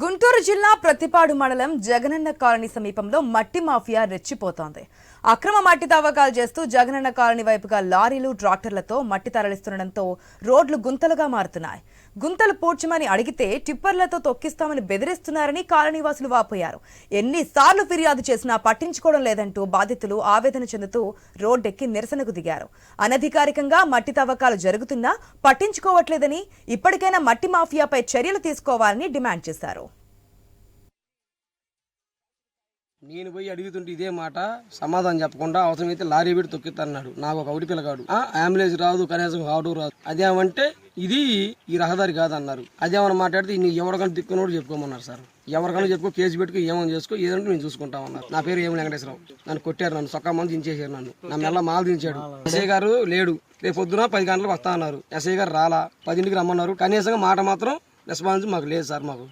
గుంటూరు జిల్లా ప్రతిపాడు మండలం జగనన్న కాలనీ సమీపంలో మట్టి మాఫియా రెచ్చిపోతోంది. అక్రమ మట్టి తవ్వకాలు చేస్తూ జగనన్న కాలనీ వైపుగా లారీలు ట్రాక్టర్లతో మట్టి తరలిస్తుండటంతో రోడ్లు గుంతలుగా మారుతున్నాయి. గుంతలు పూడ్చమని అడిగితే టిప్పర్లతో తొక్కిస్తామని బెదిరిస్తున్నారని కాలనీవాసులు వాపోయారు. ఎన్నిసార్లు ఫిర్యాదు చేసినా పట్టించుకోవడం లేదంటూ బాధితులు ఆవేదన చెందుతూ రోడ్డెక్కి నిరసనకు దిగారు. అనధికారికంగా మట్టి తవ్వకాలు జరుగుతున్నా పట్టించుకోవట్లేదని ఇప్పటికైనా మట్టి మాఫియాపై చర్యలు తీసుకోవాలని డిమాండ్ చేశారు. నేను పోయి అడుగుతుంటే ఇదే మాట సమాధానం చెప్పకుండా అవసరమైతే లారీ పెట్టి తొక్కిస్తాన్నాడు నాకు ఒక ఒకటి పిల్లగాడు. ఆ, అంబులెన్స్ రాదు కనీసం ఆటో రాదు. అదేమంటే ఇది ఈ రహదారి కాదన్నారు. అదేమన్నా మాట్లాడితే నీ ఎవరికైనా దిక్కునోడు చెప్పుకోమన్నారు సార్. ఎవరికైనా చెప్పుకో కేసు పెట్టుకో ఏమని చేసుకో ఏదంటే నేను చూసుకుంటామన్నారు నా పేరు ఏమి వెంకటేశ్వరరావు. నన్ను కొట్టారు నన్ను సొక్క మంది దించేశారు నన్ను. నా మెల్ల మాల దించాడు. ఎస్ఐ గారు లేడు. రేపు పొద్దున పది గంటలకు వస్తా అన్నారు. ఎస్ఐ గారు రాలా. పదింటికి రమ్మన్నారు. కనీసంగా మాట మాత్రం రెస్పాన్స్ మాకు లేదు సార్ మాకు.